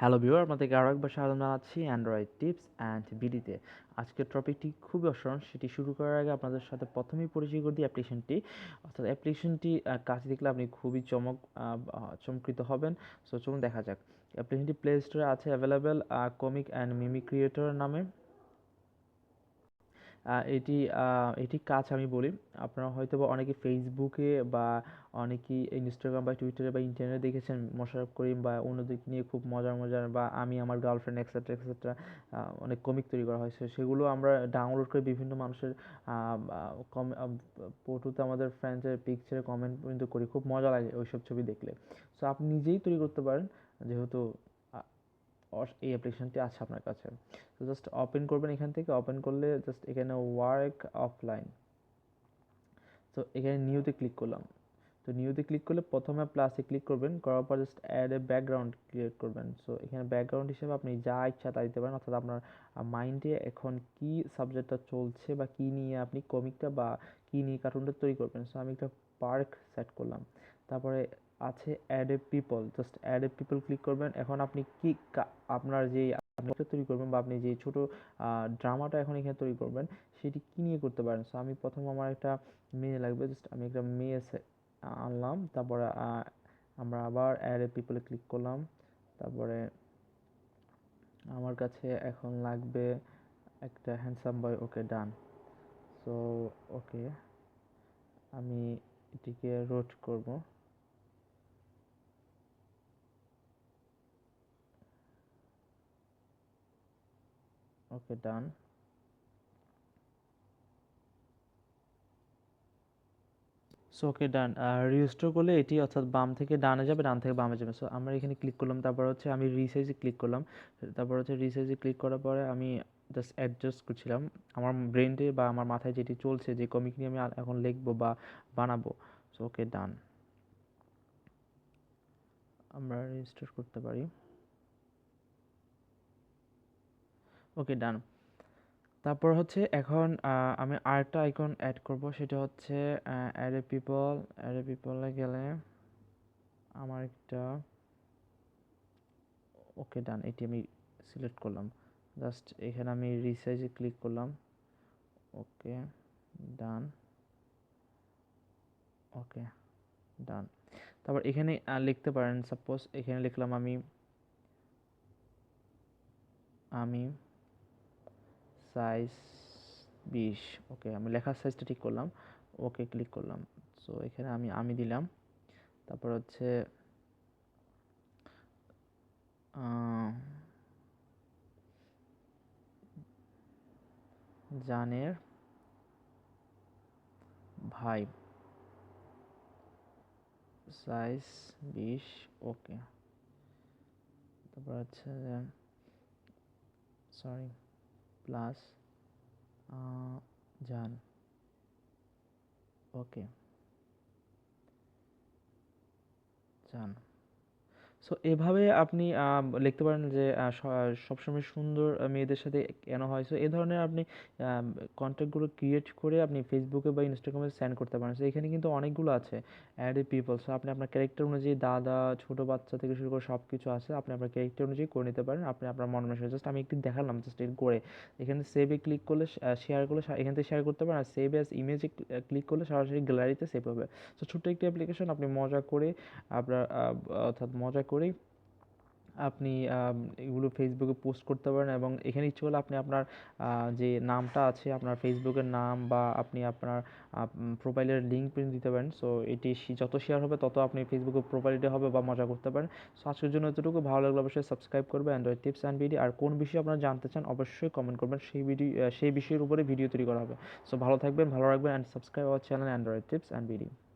Hello viewer আপনাদেরকে আরও একবার স্বাগত জানাচ্ছি অ্যান্ড্রয়েড টিপস অ্যান্ড বিডিতে আজকের টপিকটি খুবই অসাধারণ, সেটি শুরু করার আগে আপনাদের সাথে প্রথমেই পরিচয় করে দিই অ্যাপ্লিকেশনটি অর্থাৎ অ্যাপ্লিকেশনটি কাছে দেখলে আপনি খুবই চমক চমকৃত হবেন। সো চলুন দেখা যাক। অ্যাপ্লিকেশনটি প্লে স্টোরে আছে available comic and meme creator নামে। এটি এটি কাজ আমি বলি। আপনারা হয়তো বা অনেকে ফেসবুকে বা অনেকেই ইনস্টাগ্রাম বা টুইটারে বা ইন্টারনেটে দেখেছেন মোশাররফ করিম বা অন্যদেরকে নিয়ে খুব মজার মজার বা আমি, আমার গার্লফ্রেন্ড এক্সেট্রা এক্সেট্রা অনেক কমিক তৈরি করা হয়েছে সেগুলো আমরা ডাউনলোড করে বিভিন্ন মানুষের কম ফটোতে আমাদের ফ্রেন্ডসের পিকচারে কমেন্ট পর্যন্ত করি। খুব মজা লাগে ওইসব ছবি দেখলে। সো আপনি নিজেই তৈরি করতে পারেন, যেহেতু এই অ্যাপ্লিকেশনটি আছে আপনার কাছে। তো জাস্ট ওপেন করবেন এখান থেকে ওপেন করলে জাস্ট এখানে ওয়ার্ক অফলাইন তো এখানে নিউতে ক্লিক করলাম। তো নিউতে ক্লিক করলে প্রথমে প্লাসে ক্লিক করবেন, করার পর just add a background create করবেন। সো এখানে ব্যাকগ্রাউন্ড হিসেবে আপনি যা ইচ্ছা তা দিতে পারেন, অর্থাৎ আপনার মাইন্ডে এখন কি সাবজেক্টটা চলছে বা কি নিয়ে আপনি কমিকটা বা কি নিয়ে কার্টুনটা তৈরি করবেন। সো আমি একটা পার্ক সেট করলাম। তারপরে আছে add a people just add a people click করবেন। এখন আপনি কি আপনার যে আপনি তৈরি করবেন বা আপনি যে ছোট ড্রামাটা এখন এখানে তৈরি করবেন, সেটি কী নিয়ে করতে পারেন? সো আমি প্রথম আমার একটা মেয়ে লাগবে জাস্ট আমি একটা মেয়ে আনলাম, তারপরে আমরা আবার অ্যাড এ পিপলে ক্লিক করলাম, তারপরে আমার কাছে এখন লাগবে একটা হ্যান্ডসাম বয় ওকে ডান সো ওকে আমি এটিকে রোট করব। ওকে ডান সো ওকে ডান রিস্টোর করলে এটি অর্থাৎ বাম থেকে ডানে যাবে, ডান থেকে বামে যাবে। সো আমরা এখানে ক্লিক করলাম, তারপর হচ্ছে আমি রিসাইজে ক্লিক করলাম। তারপর হচ্ছে রিসাইজে ক্লিক করার পরে আমি জাস্ট অ্যাডজাস্ট করছিলাম। আমার ব্রেনটে বা আমার মাথায় যেটি চলছে, যে কমিক নিয়ে আমি এখন লিখব বা বানাবো। সো ওকে ডান আমরা রেজিস্টার করতে পারি। ওকে, ডান। তারপর হচ্ছে এখন আমি আরেকটা আইকন অ্যাড করব। সেটা হচ্ছে অ্যাড পিপল অ্যাড পিপলে গেলে আমার একটা, ওকে, ডান, এটি আমি সিলেক্ট করলাম। জাস্ট এখানে আমি রিসাইজে ক্লিক করলাম। ওকে, ডান। ওকে, ডান। তারপর এখানে লিখতে পারেন সাপোজ এখানে লিখলাম আমি আমি সাইজ বিশ। ওকে, আমি লেখার সাইজটা ঠিক করলাম। ওকে ক্লিক করলাম। সো এখানে আমি আমি দিলাম। তারপর হচ্ছে জানের ভাই। সাইজ বিশ, ওকে। তারপর হচ্ছে সরি প্লাস যান ওকে যান সো এভাবে আপনি লিখতে পারেন যে সবসময় সুন্দর মেয়েদের সাথে কেন হয়? সো এই ধরনের আপনি কন্ট্যাক্টগুলো ক্রিয়েট করে আপনি ফেসবুকে বা ইনস্টাগ্রামে সেন্ড করতে পারেন। সো এখানে কিন্তু অনেকগুলো আছে অ্যাড এ পিপল সো আপনি আপনার ক্যারেক্টার অনুযায়ী দাদা, ছোটো বাচ্চা থেকে শুরু করে সব কিছু আছে, আপনি আপনার ক্যারেক্টার অনুযায়ী করে নিতে পারেন। আপনি আপনার মন মনে জাস্ট আমি একটু দেখালাম জাস্ট এর করে। এখানে সেভে ক্লিক করলে শেয়ার করলে এখান থেকে শেয়ার করতে পারেন। আর সেভ অ্যাজ ইমেজে ক্লিক করলে সরাসরি গ্যালারিতে সেভ হবে। সো ছোট্ট একটি অ্যাপ্লিকেশন আপনি মজা করে আপনার অর্থাৎ মজা করেই আপনি এগুলো ফেসবুকে পোস্ট করতে পারেন এবং এখানে ইচ্ছে করলে আপনি আপনার যে নামটা আছে আপনার ফেসবুকের নাম বা আপনি আপনার প্রোফাইলের লিঙ্ক প্রিন্ট দিতে পারেন। সো এটি যত শেয়ার হবে তত আপনি ফেসবুকে প্রোফাইলটা হবে বা মজা করতে পারেন। সো আজকের জন্য এতটুকু। ভালো লাগলে অবশ্যই সাবস্ক্রাইব করবে অ্যান্ড্রয়েড টিপস অ্যান্ড ভিডিও আর কোন বিষয়ে আপনারা জানতে চান অবশ্যই কমেন্ট করবেন। সেই ভিডিও সেই বিষয়ের উপরে ভিডিও তৈরি করা হবে। সো ভালো থাকবেন, ভালো রাখবেন and subscribe our channel Android tips and video